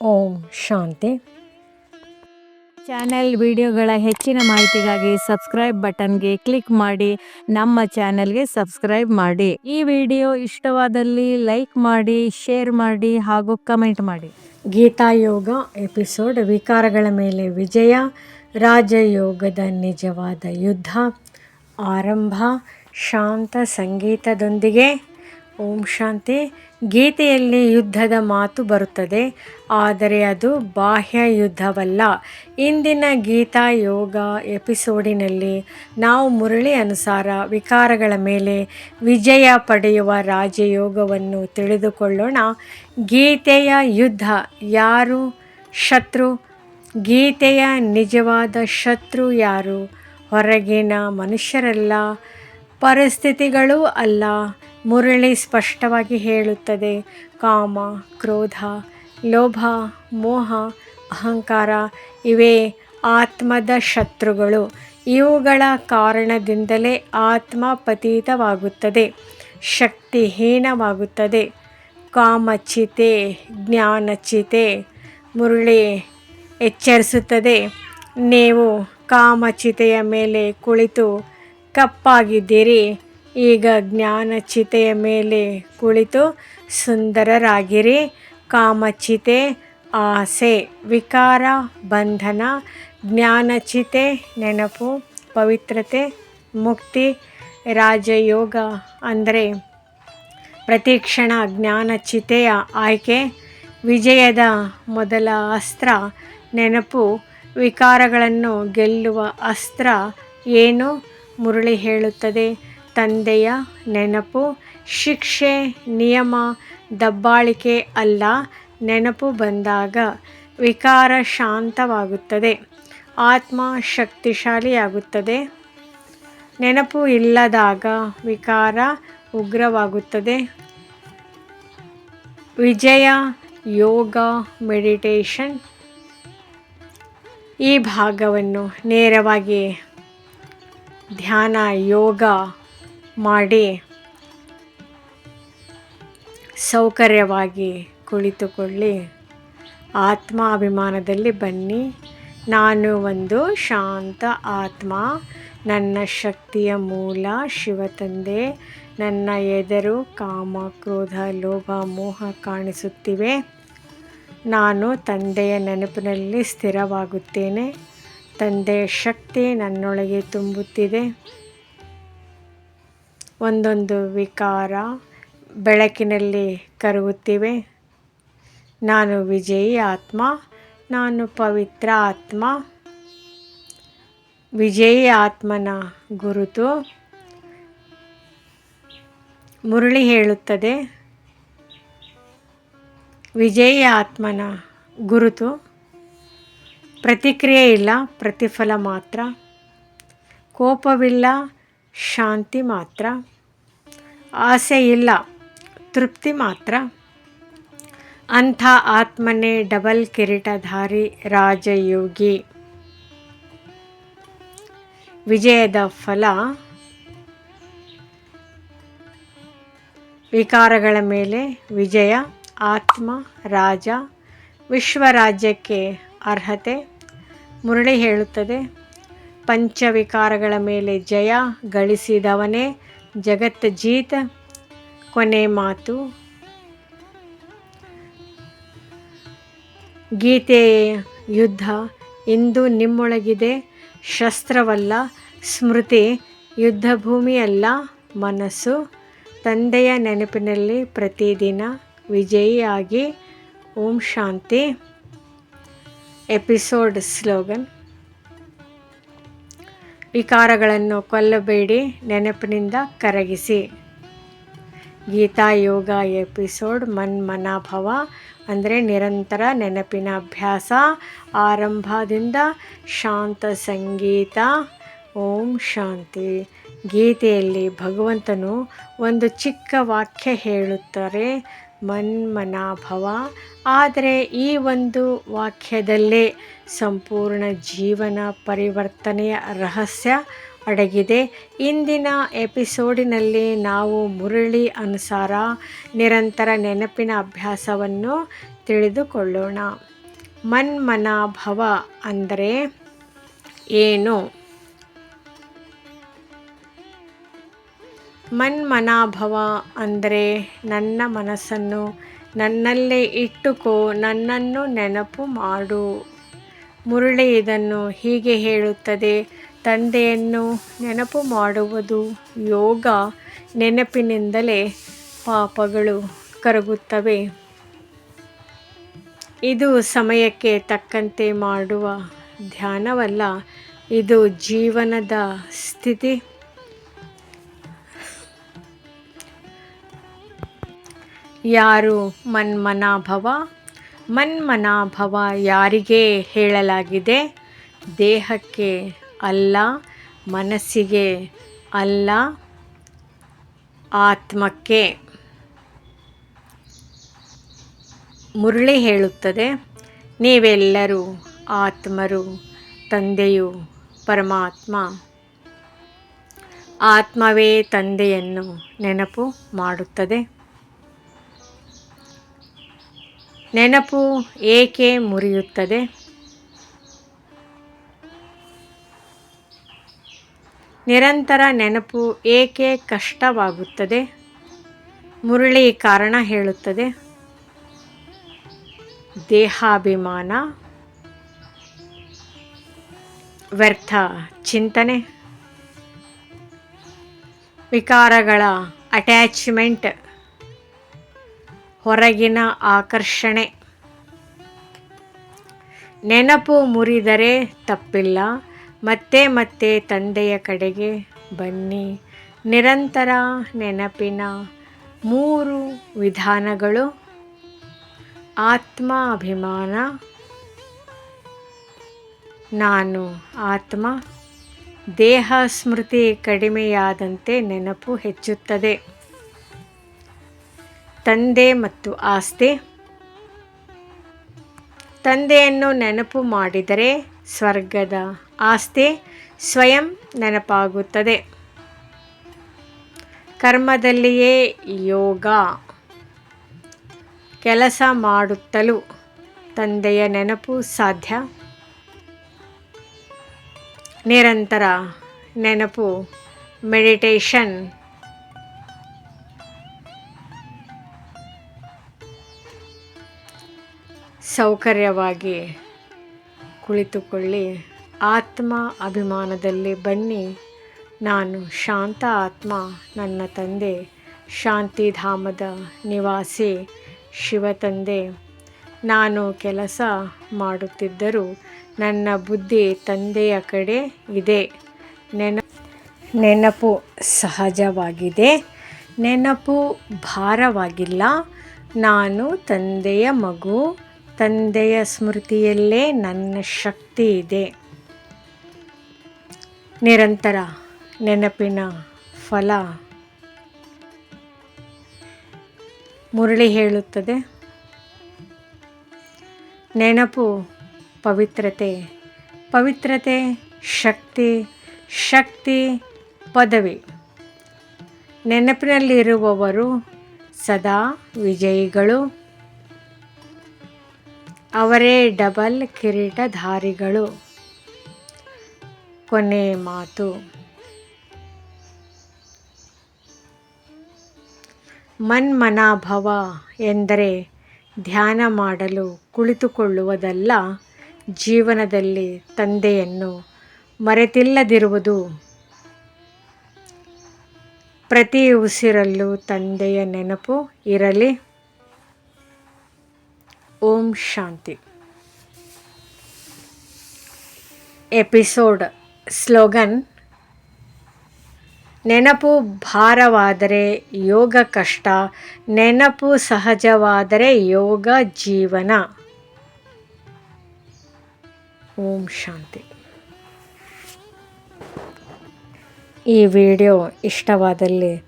ಓಂ ಶಾಂತಿ. Channel ವಿಡಿಯೋಗಳ ಹೆಚ್ಚಿನ ಮಾಹಿತಿಗಾಗಿ ಸಬ್ಸ್ಕ್ರೈಬ್ ಬಟನ್ಗೆ ಕ್ಲಿಕ್ ಮಾಡಿ ನಮ್ಮ ಚಾನೆಲ್ಗೆ ಸಬ್ಸ್ಕ್ರೈಬ್ ಮಾಡಿ. ಈ ವಿಡಿಯೋ ಇಷ್ಟವಾದಲ್ಲಿ ಲೈಕ್ ಮಾಡಿ ಶೇರ್ ಮಾಡಿ ಹಾಗೂ ಕಮೆಂಟ್ ಮಾಡಿ. ಗೀತಾಯೋಗ ಎಪಿಸೋಡ್ ವಿಕಾರಗಳ ಮೇಲೆ ವಿಜಯ ರಾಜಯೋಗದ ನಿಜವಾದ ಯುದ್ಧ ಆರಂಭ ಶಾಂತ ಸಂಗೀತದೊಂದಿಗೆ. ಓಂ ಶಾಂತಿ. ಗೀತೆಯಲ್ಲಿ ಯುದ್ಧದ ಮಾತು ಬರುತ್ತದೆ, ಆದರೆ ಅದು ಬಾಹ್ಯ ಯುದ್ಧವಲ್ಲ. ಇಂದಿನ ಗೀತಾ ಯೋಗ ಎಪಿಸೋಡಿನಲ್ಲಿ ನಾವು ಮುರಳಿ ಅನುಸಾರ ವಿಕಾರಗಳ ಮೇಲೆ ವಿಜಯ ಪಡೆಯುವ ರಾಜಯೋಗವನ್ನು ತಿಳಿದುಕೊಳ್ಳೋಣ. ಗೀತೆಯ ಯುದ್ಧ ಯಾರು? ಶತ್ರು? ಗೀತೆಯ ನಿಜವಾದ ಶತ್ರು ಯಾರು? ಹೊರಗಿನ ಮನುಷ್ಯರಲ್ಲ, ಪರಿಸ್ಥಿತಿಗಳೂ ಅಲ್ಲ. ಮುರಳಿ ಸ್ಪಷ್ಟವಾಗಿ ಹೇಳುತ್ತದೆ. ಕಾಮ, ಕ್ರೋಧ, ಲೋಭ, ಮೋಹ, ಅಹಂಕಾರ ಇವೇ ಆತ್ಮದ ಶತ್ರುಗಳು. ಇವುಗಳ ಕಾರಣದಿಂದಲೇ ಆತ್ಮ ಪತೀತವಾಗುತ್ತದೆ, ಶಕ್ತಿಹೀನವಾಗುತ್ತದೆ. ಕಾಮಚಿತೆ, ಜ್ಞಾನಚಿತೆ, ಮುರುಳಿ ಎಚ್ಚರಿಸುತ್ತದೆ. ನೀವು ಕಾಮಚಿತೆಯ ಮೇಲೆ ಕುಳಿತು ಕಪ್ಪಾಗಿದ್ದೀರಿ. ಈಗ ಜ್ಞಾನಚಿತೆಯ ಮೇಲೆ ಕುಳಿತು ಸುಂದರರಾಗಿರಿ. ಕಾಮಚಿತೆ, ಆಸೆ, ವಿಕಾರ, ಬಂಧನ, ಜ್ಞಾನಚಿತೆ, ನೆನಪು, ಪವಿತ್ರತೆ, ಮುಕ್ತಿ, ರಾಜಯೋಗ ಅಂದರೆ ಪ್ರತಿಕ್ಷಣ ಜ್ಞಾನಚಿತೆಯ ಆಯ್ಕೆ, ವಿಜಯದ ಮೊದಲ ಅಸ್ತ್ರ, ನೆನಪು, ವಿಕಾರಗಳನ್ನು ಗೆಲ್ಲುವ ಅಸ್ತ್ರ ಏನು ಮುರಳಿ ಹೇಳುತ್ತದೆ. ತಂದೆಯ ನೆನಪು, ಶಿಕ್ಷೆ, ನಿಯಮ, ದಬ್ಬಾಳಿಕೆ ಅಲ್ಲ. ನೆನಪು ಬಂದಾಗ ವಿಕಾರ ಶಾಂತವಾಗುತ್ತದೆ. ಆತ್ಮ ಶಕ್ತಿಶಾಲಿಯಾಗುತ್ತದೆ. ನೆನಪು ಇಲ್ಲದಾಗ ವಿಕಾರ ಉಗ್ರವಾಗುತ್ತದೆ. ವಿಜಯ, ಯೋಗ, ಮೆಡಿಟೇಷನ್ ಈ ಭಾಗವನ್ನು ನೇರವಾಗಿ ಧ್ಯಾನ ಯೋಗ ಮಾಡಿ ಸೌಕರ್ಯವಾಗಿ ಕುಳಿತುಕೊಳ್ಳಿ. ಆತ್ಮಾಭಿಮಾನದಲ್ಲಿ ಬನ್ನಿ. ನಾನು ಒಂದು ಶಾಂತ ಆತ್ಮ. ನನ್ನ ಶಕ್ತಿಯ ಮೂಲ ಶಿವತಂದೆ ನನ್ನ ಎದುರು ಕಾಮ, ಕ್ರೋಧ, ಲೋಭ, ಮೋಹ ಕಾಣಿಸುತ್ತಿವೆ. ನಾನು ತಂದೆಯ ನೆನಪಿನಲ್ಲಿ ಸ್ಥಿರವಾಗುತ್ತೇನೆ. ತಂದೆಯ ಶಕ್ತಿ ನನ್ನೊಳಗೆ ತುಂಬುತ್ತಿದೆ. ಒಂದೊಂದು ವಿಕಾರ ಬೆಳಕಿನಲ್ಲಿ ಕರಗುತ್ತಿವೆ. ನಾನು ವಿಜಯಿ ಆತ್ಮ, ನಾನು ಪವಿತ್ರ ಆತ್ಮ. ವಿಜಯಿ ಆತ್ಮನ ಗುರುತು ಮುರಳಿ ಹೇಳುತ್ತದೆ. ವಿಜಯಿ ಆತ್ಮನ ಗುರುತು ಪ್ರತಿಕ್ರಿಯೆ ಇಲ್ಲ, ಪ್ರತಿಫಲ ಮಾತ್ರ. ಕೋಪವಿಲ್ಲ ಶಾಂತಿ ಮಾತ್ರ. ಆಸೆ ಇಲ್ಲ, ತೃಪ್ತಿ ಮಾತ್ರ. ಅಂಥ ಆತ್ಮನೇ ಡಬಲ್ ಕಿರೀಟಧಾರಿ ರಾಜಯೋಗಿ. ವಿಜಯದ ಫಲ ವಿಕಾರಗಳ ಮೇಲೆ ವಿಜಯ, ಆತ್ಮ, ರಾಜ ವಿಶ್ವರಾಜ್ಯಕ್ಕೆ ಅರ್ಹತೆ ಮುರಳಿ ಹೇಳುತ್ತದೆ. ಪಂಚವಿಕಾರಗಳ ಮೇಲೆ ಜಯ ಗಳಿಸಿದವನೇ ಜಗತ್ ಜೀತ. ಕೊನೆ ಮಾತು. ಗೀತೆ ಯುದ್ಧ ಇಂದು ನಿಮ್ಮೊಳಗಿದೆ. ಶಸ್ತ್ರವಲ್ಲ, ಸ್ಮೃತಿ ಯುದ್ಧ ಭೂಮಿಯಲ್ಲ ಮನಸ್ಸು. ತಂದೆಯ ನೆನಪಿನಲ್ಲಿ ಪ್ರತಿದಿನ ವಿಜಯಿಯಾಗಿ. ಓಂ ಶಾಂತಿ. Episode slogan. ವಿಕಾರಗಳನ್ನು ಕೊಲ್ಲಬೇಡಿ, ನೆನಪಿನಿಂದ ಕರಗಿಸಿ. ಗೀತಾ ಯೋಗ ಎಪಿಸೋಡ್ ಮನ್ಮನಾಭವ ಅಂದರೆ ನಿರಂತರ ನೆನಪಿನ ಅಭ್ಯಾಸ. ಆರಂಭದಿಂದ ಶಾಂತ ಸಂಗೀತ. ಓಂ ಶಾಂತಿ. ಗೀತೆಯಲ್ಲಿ ಭಗವಂತನು ಒಂದು ಚಿಕ್ಕ ವಾಕ್ಯ ಹೇಳುತ್ತಾರೆ. ಮನ್ಮನಾಭವ. ಆದರೆ ಈ ಒಂದು ವಾಕ್ಯದಲ್ಲೇ ಸಂಪೂರ್ಣ ಜೀವನ ಪರಿವರ್ತನೆಯ ರಹಸ್ಯ ಅಡಗಿದೆ. ಇಂದಿನ ಎಪಿಸೋಡಿನಲ್ಲಿ ನಾವು ಮುರಳಿ ಅನುಸಾರ ನಿರಂತರ ನೆನಪಿನ ಅಭ್ಯಾಸವನ್ನು ತಿಳಿದುಕೊಳ್ಳೋಣ. ಮನ್ಮನಾಭವ ಅಂದರೆ ಏನು? ಮನ್ಮನಾಭವ ಅಂದರೆ ನನ್ನ ಮನಸ್ಸನ್ನು ನನ್ನಲ್ಲೇ ಇಟ್ಟುಕೋ, ನನ್ನನ್ನು ನೆನಪು ಮಾಡು. ಮುರಳಿ ಇದನ್ನು ಹೀಗೆ ಹೇಳುತ್ತದೆ, ತಂದೆಯನ್ನು ನೆನಪು ಮಾಡುವುದು ಯೋಗ. ನೆನಪಿನಿಂದಲೇ ಪಾಪಗಳು ಕರಗುತ್ತವೆ. ಇದು ಸಮಯಕ್ಕೆ ತಕ್ಕಂತೆ ಮಾಡುವ ಧ್ಯಾನವಲ್ಲ, ಇದು ಜೀವನದ ಸ್ಥಿತಿ. ಯಾರು ಮನ್ಮನಾಭವ? ಮನ್ಮನಾಭವ ಯಾರಿಗೆ ಹೇಳಲಾಗಿದೆ? ದೇಹಕ್ಕೆ ಅಲ್ಲ, ಮನಸ್ಸಿಗೆ ಅಲ್ಲ, ಆತ್ಮಕ್ಕೆ? ಮುರಳಿ ಹೇಳುತ್ತದೆ, ನೀವೆಲ್ಲರೂ ಆತ್ಮರು, ತಂದೆಯು ಪರಮಾತ್ಮ. ಆತ್ಮವೇ ತಂದೆಯನ್ನು ನೆನಪು ಮಾಡುತ್ತದೆ. ನೆನಪು ಏಕೆ ಮುರಿಯುತ್ತದೆ? ನಿರಂತರ ನೆನಪು ಏಕೆ ಕಷ್ಟವಾಗುತ್ತದೆ? ಮುರಳಿ ಕಾರಣ ಹೇಳುತ್ತದೆ. ದೇಹಾಭಿಮಾನ, ವ್ಯರ್ಥ ಚಿಂತನೆ, ವಿಕಾರಗಳ ಅಟ್ಯಾಚ್ಮೆಂಟ್ ಹೊರಗಿನ ಆಕರ್ಷಣೆ. ನೆನಪು ಮುರಿದರೆ ತಪ್ಪಿಲ್ಲ. ಮತ್ತೆ ಮತ್ತೆ ತಂದೆಯ ಕಡೆಗೆ ಬನ್ನಿ. ನಿರಂತರ ನೆನಪಿನ ಮೂರು ವಿಧಾನಗಳು. ಆತ್ಮ ಅಭಿಮಾನ. ನಾನು ಆತ್ಮ. ದೇಹ ಸ್ಮೃತಿ ಕಡಿಮೆಯಾದಂತೆ ನೆನಪು ಹೆಚ್ಚುತ್ತದೆ. ತಂದೆ ಮತ್ತು ಆಸ್ತಿ. ತಂದೆಯನ್ನು ನೆನಪು ಮಾಡಿದರೆ ಸ್ವರ್ಗದ ಆಸ್ತಿ ಸ್ವಯಂ ನೆನಪಾಗುತ್ತದೆ. ಕರ್ಮದಲ್ಲಿಯೇ ಯೋಗ. ಕೆಲಸ ಮಾಡುತ್ತಲೂ ತಂದೆಯ ನೆನಪು ಸಾಧ್ಯ. ನಿರಂತರ ನೆನಪು ಮೆಡಿಟೇಷನ್ ಸೌಕರ್ಯವಾಗಿ ಕುಳಿತುಕೊಳ್ಳಿ. ಆತ್ಮ ಅಭಿಮಾನದಲ್ಲಿ ಬನ್ನಿ. ನಾನು ಶಾಂತ ಆತ್ಮ, ನನ್ನ ತಂದೆ, ಶಾಂತಿಧಾಮದ ನಿವಾಸಿ ಶಿವತಂದೆ ನಾನು ಕೆಲಸ ಮಾಡುತ್ತಿದ್ದರೂ ನನ್ನ ಬುದ್ಧಿ ತಂದೆಯ ಕಡೆ ಇದೆ. ನೆನ, ನೆನಪು ಸಹಜವಾಗಿದೆ. ನೆನಪು ಭಾರವಾಗಿಲ್ಲ. ನಾನು ತಂದೆಯ ಮಗು. ತಂದೆಯ ಸ್ಮೃತಿಯಲ್ಲೇ ನನ್ನ ಶಕ್ತಿ ಇದೆ. ನಿರಂತರ ನೆನಪಿನ ಫಲ. ಮುರಳಿ ಹೇಳುತ್ತದೆ, ನೆನಪು ಪವಿತ್ರತೆ ಪವಿತ್ರತೆ ಶಕ್ತಿ ಶಕ್ತಿ ಪದವಿ. ನೆನಪಿನಲ್ಲಿರುವವರು ಸದಾ ವಿಜಯಿಗಳು. ಅವರೇ ಡಬಲ್ ಕಿರೀಟಧಾರಿಗಳು. ಕೊನೆ ಮಾತು. ಮನ್ಮನಾಭವ ಎಂದರೆ ಧ್ಯಾನ ಮಾಡಲು ಕುಳಿತುಕೊಳ್ಳುವುದಲ್ಲ, ಜೀವನದಲ್ಲಿ ತಂದೆಯನ್ನು ಮರೆತಿಲ್ಲದಿರುವುದು. ಪ್ರತಿ ಉಸಿರಲ್ಲೂ ತಂದೆಯ ನೆನಪು ಇರಲಿ. ಓಂ ಶಾಂತಿ. ಎಪಿಸೋಡ್, ಸ್ಲೋಗನ್, ನೆನಪು ಭಾರವಾದರೆ ಯೋಗ ಕಷ್ಟ, ನೆನಪು ಸಹಜವಾದರೆ ಯೋಗ ಜೀವನ. ಓಂ ಶಾಂತಿ. ಈ ವಿಡಿಯೋ ಇಷ್ಟವಾದಲ್ಲಿ